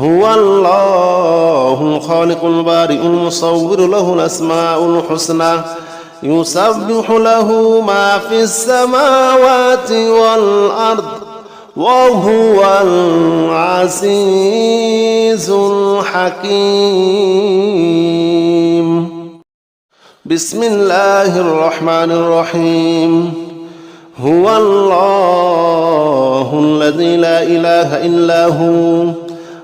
هو الله الخالق البارئ المصور له الأسماء الحسنى يسبح له ما في السماوات والأرض وهو العزيز الحكيم. بسم الله الرحمن الرحيم. هو الله الذي لا إله إلا هو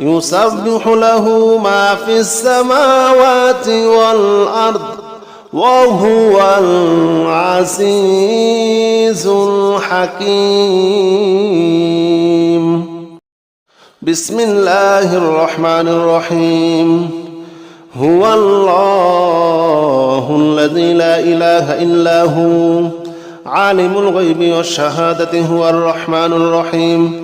يسبح له ما في السماوات والأرض وهو العزيز الحكيم. بسم الله الرحمن الرحيم. هو الله الذي لا إله إلا هو. عالم الغيب والشهادة هو الرحمن الرحيم.